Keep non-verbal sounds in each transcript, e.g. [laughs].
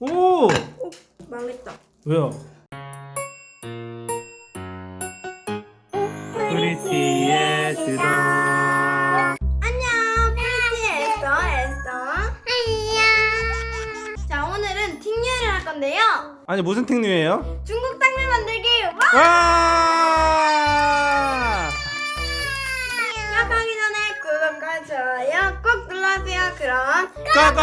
오! 오 망했다. 왜요? 프리티의 드럼 안녕 프리티 에스터 에스터. 안녕. 자 오늘은 팅유를 할 건데요. 아니 무슨 팅류예요? 중국 당면 만들기 와! 와! 시작하기 전에 구독과 좋아요 꼭 눌러주세요. 그럼 까까!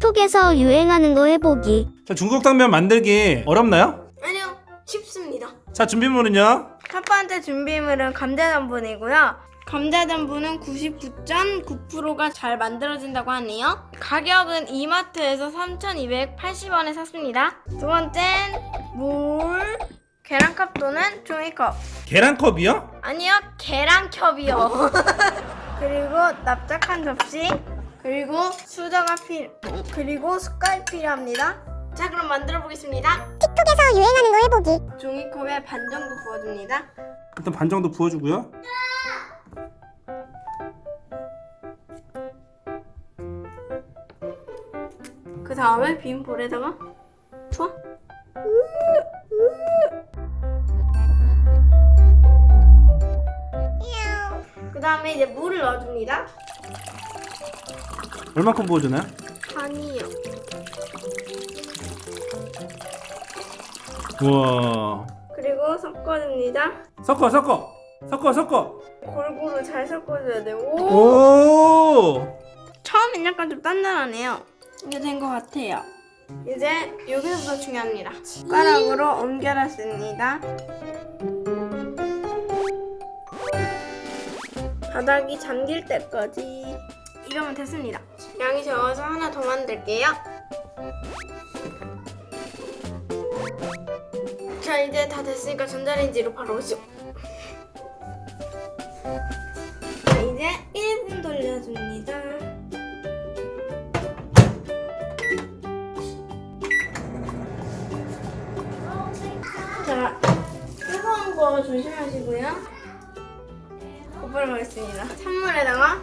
틱톡에서 유행하는 거 해보기. 자 중국 당면 만들기 어렵나요? 아니요 쉽습니다. 자 준비물은요? 첫 번째 준비물은 감자전분이고요. 감자전분은 99.9%가 잘 만들어진다고 하네요. 가격은 이마트에서 3,280원에 샀습니다. 두 번째는 물, 계란컵 또는 종이컵. 계란컵이요? 아니요, 계란컵이요. [laughs] 그리고 납작한 접시, 그리고 수저가 필, 그리고 숟갈이 필요합니다. 자, 그럼 만들어 보겠습니다. 틱톡에서 유행하는 거 해보기. 종이컵에 반 정도 부어줍니다. 일단 반 정도 부어주고요 그 다음에 빈 볼에다가 투어. 그 다음에 이제 물을 넣어줍니다. 얼마큼 부어주나요? 반이요. 우와 그리고 섞어줍니다. 섞어 섞어 섞어 섞어 골고루 잘 섞어줘야 돼요. 오! 오! 처음엔 약간 좀 단단하네요. 이제 된것 같아요. 이제 여기서부터 중요합니다. 숟가락으로 옮겨놨습니다. 바닥이 잠길 때까지 이러면 됐습니다. 양이 적어서 하나 더 만들게요. 자 이제 다 됐으니까 전자레인지로 바로 오죠. 자 이제 1분 돌려줍니다. 자, 뜨거운 거 조심하시고요. 곧바로 가겠습니다. 찬물에다가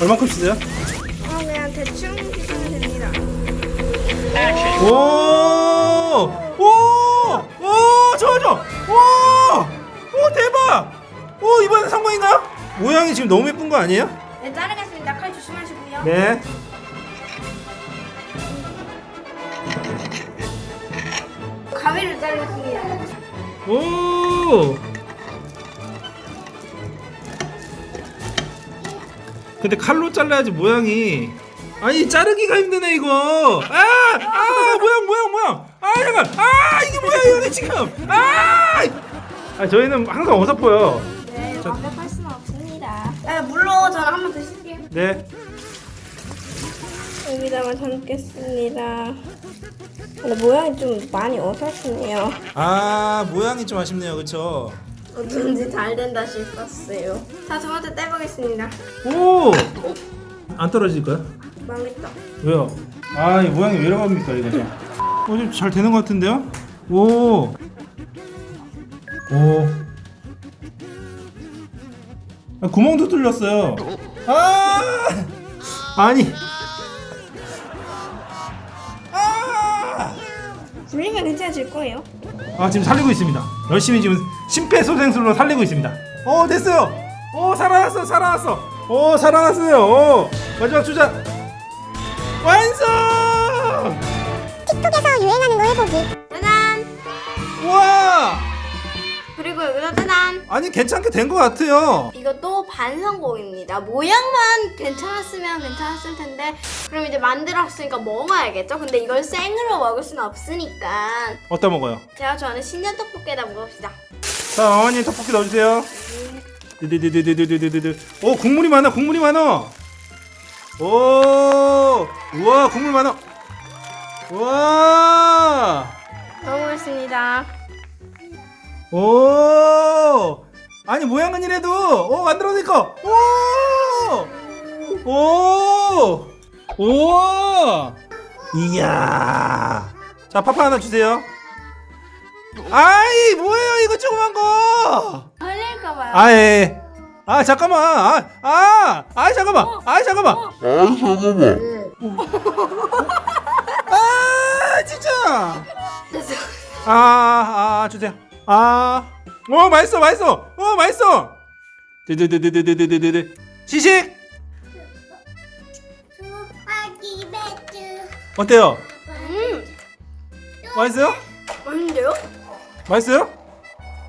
얼마큼 쓰세요? 어, 그냥 대충 비싸면 됩니다. 오! 오! 오! 좋아 좋아! 오! 오 대박! 오 이번엔 성공인가요? 모양이 지금 너무 예쁜 거 아니에요? 네, 자르겠습니다. 칼 조심하시고요. 네. 가위를 자르겠습니다. 오! 근데 칼로 잘라야지 모양이 아니 자르기가 힘드네 이거 아! 아! 모양 모양 모양 아 잠깐 아 이게 뭐야 이게 지금 아! 아 저희는 항상 어설퍼요 네, 저- 완벽할 수는 없습니다. 네, 물로 저는 한번더 씻을게요. 네 여기다가 담겠습니다. 근데 모양이 좀 많이 어설프네요. 아 모양이 좀 아쉽네요 그쵸 어쩐지 잘 된다 싶었어요. 자, 두 번째 떼보겠습니다. 오! 안 떨어질까요? 망했다. 왜요? 아, 이 모양이 왜 이러갑니까, 이거 좀. 어, 좀잘 되는 것 같은데요? 오! 오. 아, 구멍도 뚫렸어요. 아! 아니. 불리면 괜찮아질 거예요. 아, 지금 살리고 있습니다. 열심히 지금 심폐소생술로 살리고 있습니다. 어, 됐어요. 어, 살아났어, 살아났어. 어, 살아났어요. 어, 마지막 주자. 완성! 틱톡에서 유행하는 거 해보기. 짜잔! 우와! 그리고 여기다 짜잔! 아니 괜찮게 된 것 같아요. 이것도 반성공입니다. 모양만 괜찮았으면 괜찮았을 텐데 그럼 이제 만들었으니까 먹어야겠죠? 근데 이걸 생으로 먹을 수는 없으니까 어디다 먹어요? 제가 좋아하는 신전 떡볶이에다 먹읍시다. 자, 어머니 떡볶이 넣어주세요. 드드드드드드드드드. 오, 국물이 많아, 국물이 많아. 오, 우와, 국물 많아. 우와, 먹어보겠습니다. 오, 아니 모양은 이래도, 오 만들어니까, 오, 오, 오, 이야. 자, 파파 하나 주세요. 아이, 뭐예요, 이거 조그만 거. 걸릴까봐요. 아, 예. 아, 잠깐만. 아, 아, 아, 잠깐만. 아, 잠깐만. 아 잠깐만 아 진짜. 아, 아, 주세요. 아, 오, 맛있어, 맛있어. 오, 맛있어. 드드드드드드드드드. 시식. 아기 배트. 어때요? 음, 맛있어요? 맛있는데요? 맛있어요?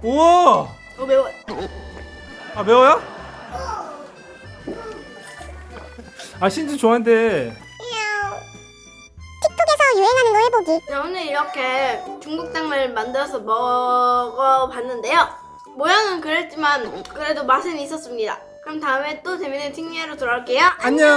우와. 어 매워. 아 매워요? 아 신지 좋아한대. 유행하는 거 해보기. 네, 오늘 이렇게 중국 당면을 만들어서 먹어봤는데요. 모양은 그랬지만 그래도 맛은 있었습니다. 그럼 다음에 또 재밌는 틱니아로 돌아올게요. 안녕.